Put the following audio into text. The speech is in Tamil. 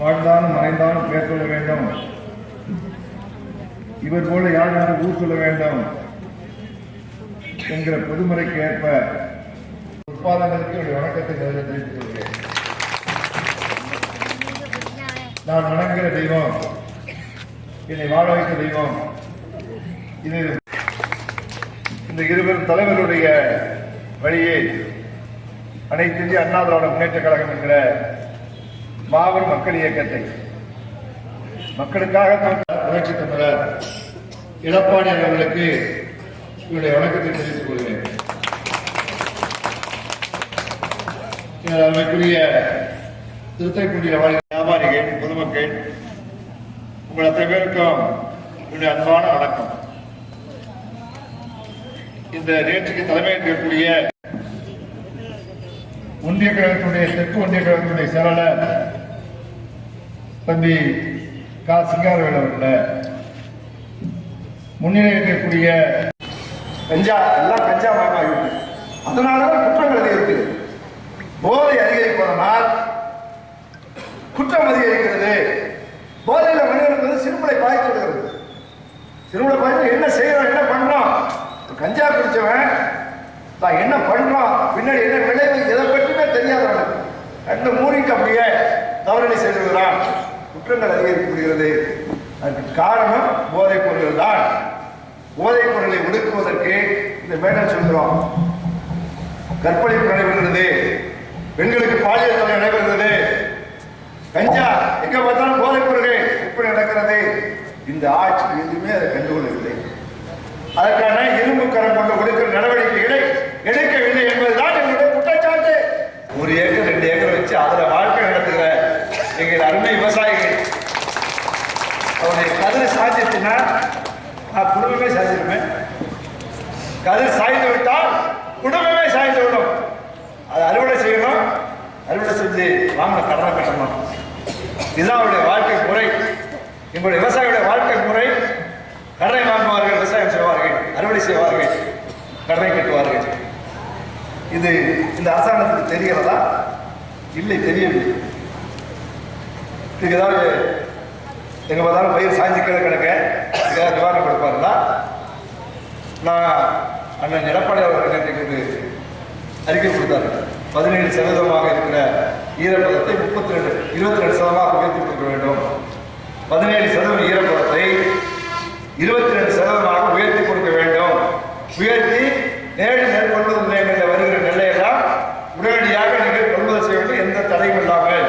வாழ்ந்தான் மறைந்தான் பேர் சொல்ல வேண்டும். இவர் போல யார் யாரும் ஊர் சொல்ல வேண்டும் என்கிற பொதுமுறைக்கு ஏற்ப உற்பாதங்களுக்கு என்னுடைய வணக்கத்தை தெரிவித்துக் கொள்கிறேன். நான் வணங்குகிற தெய்வம் என்னை வாழ வைத்த தெய்வம் இது இந்த இருவர் தலைவருடைய வழியே அனைத்து இந்திய அண்ணா திராவிட முன்னேற்ற கழகம் என்கிற மாபெரும் மக்கள் இயக்கத்தை. மக்களுக்காக புரட்சி தமிழர் எடப்பாடி அவர்களுக்கு என்னுடைய வணக்கத்தை தெரிவித்துக் கொள்கிறேன். அவருக்குரிய திருத்தைக்குடியில் வியாபாரிகள் பொதுமக்கள் உங்கள் அத்தனை பேருக்கும் என்னுடைய அன்பான வணக்கம். இந்த நேற்றுக்கு தலைமையேற்கக்கூடிய ஒன்றிய கழகத்துடைய தெற்கு ஒன்றிய கழகத்துடைய செயலாளர் தம்பி கா சிங்காரவேல் அவர்கள முன்னிலை இருக்கக்கூடிய கஞ்சா எல்லாம் கஞ்சா மயமாகிவிட்டு அதனாலதான் குற்றங்கள் அதிகரிக்குது. போதை அதிகரிப்பதனால் குற்றம் அதிகரிக்கிறது. போதையில மனிதனுக்கு வந்து சிறுமலை பாய்ச்சி விடுகிறது சிறுமலை பாய்ச்சி என்ன செய்யறோம் என்ன பண்றோம் கஞ்சா குடிச்சவன் தான் என்ன பண்றான்? பின்னாடி என்ன விளைவு? எதை பற்றியுமே தெரியாதவனுக்கு கண்ணு மூடிட்டு அப்படியே தவறுகளை செய்து குற்றங்கள் அதிகரிக்கப்படுகிறது. அதற்கு காரணம் போதைப் பொருள்கள் தான். போதைப் பொருளை ஒடுக்குவதற்கு இந்த மேடம் சொல்கிறோம். கற்பழிப்பு நடைபெறுகிறது. பெண்களுக்கு பாலியல் தொல்லை நடைபெறுகிறது. கஞ்சா எங்க பார்த்தாலும் போதைப் பொருள்கள் எப்படி நடக்கிறது. இந்த ஆட்சி எதுவுமே அதை கண்டுகொள்ளவில்லை. அதற்கான இரும்பு கரம் கொண்டு ஒடுக்கிற நடவடிக்கைகளை எடுக்கவில்லை என்பதுதான் எங்களுடைய குற்றச்சாட்டு. ஒரு ஏக்கர் ரெண்டு ஏக்கர் வச்சு அதில் வாழ்க்கை நடத்துகிற எங்கள் அருமை விவசாயிகள் அவனுடைய கதிரை சாய்ச்சிச்சுன்னா நான் குடும்பமே சாய்ச்சிருப்பேன் கதிர் சாய்ந்து விட்டால் குடும்பமே சாய்ந்து விடும். அது அறுவடை செய்யணும். அறுவடை செஞ்சு வாங்கின கடனை கட்டணும். இதுதான் அவருடைய வாழ்க்கை முறை. எங்களுடைய விவசாயியுடைய வாழ்க்கை முறை. கடனை வாங்குவார்கள் விவசாயம் செய்வார்கள் அறுவடை செய்வார்கள் கடனை கட்டுவார்கள். இது இந்த அரசாங்கத்துக்கு தெரிகிறதா இல்லை தெரியவில்லை. இதுக்கு ஏதாவது எங்கே பார்த்தாலும் பயிர் சாய்ந்து கீழே கிடக்க. ஏதாவது நிவாரணம் கொடுப்பாருன்னா நான் அண்ணன் எடப்பாடி அவர்கள் நேற்றைக்கு அறிக்கை கொடுத்தாரு. பதினேழு சதவீதமாக இருக்கிற ஈரப்பதத்தை முப்பத்தி ரெண்டு இருபத்தி ரெண்டு சதவீதமாக உயர்த்தி கொடுக்க வேண்டும் பதினேழு சதவீதம் ஈரப்பதத்தை இருபத்தி ரெண்டு சதவீதமாக உயர்த்தி கொடுக்க வேண்டும் உயர்த்தி நேரடி நெல் கொள்முதல் நிலையங்களில் வருகிற நெல்லையெல்லாம் உடனடியாக நீங்கள் கொள்முதல் செய்ய வேண்டும் எந்த தடையும் இல்லாமல்